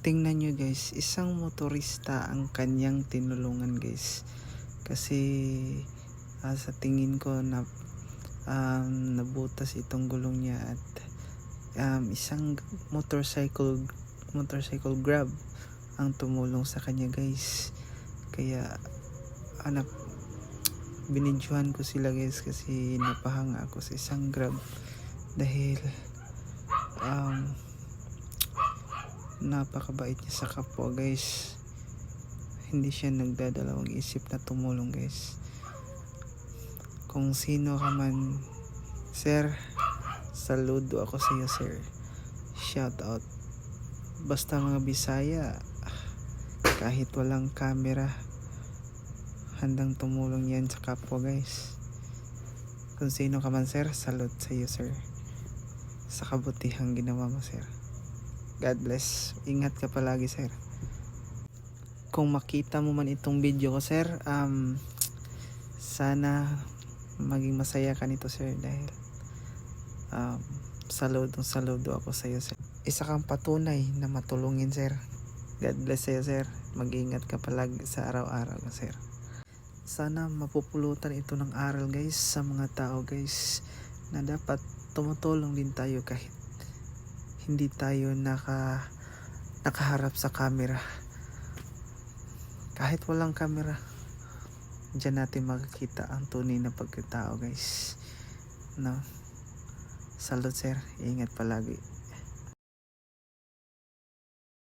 tingnan nyo guys, isang motorista ang kanyang tinulungan guys. Kasi ah, sa tingin ko na um, nabutas itong gulong niya at um, isang motorcycle motorcycle grab ang tumulong sa kanya guys. Kaya anak binidyohan ko sila guys kasi napahanga ako sa isang grab dahil um, napakabait niya sa kapwa guys. Hindi siya nagdadalawang isip na tumulong guys. Kung sino ka man sir saludo ako sa iyo sir. Shout out. Basta mga bisaya kahit walang camera handang tumulong yan sa kapwa guys. Kung sino ka man sir salute sa iyo sir. Sa kabutihang ginawa mo sir God bless. Ingat ka palagi, sir. Kung makita mo man itong video ko, sir, um, sana maging masaya ka nito, sir, dahil um, saludo, saludo ako sa iyo, sir. Isa kang patunay na matulungin, sir. God bless sa iyo, sir. Mag-ingat ka palagi sa araw-araw, sir. Sana mapupulutan ito ng aral, guys, sa mga tao, guys, na dapat tumutulong din tayo kahit hindi tayo naka nakaharap sa camera. Kahit walang camera diyan natin makikita ang tunay na pagkatao guys. No? Salute sir. Ingat palagi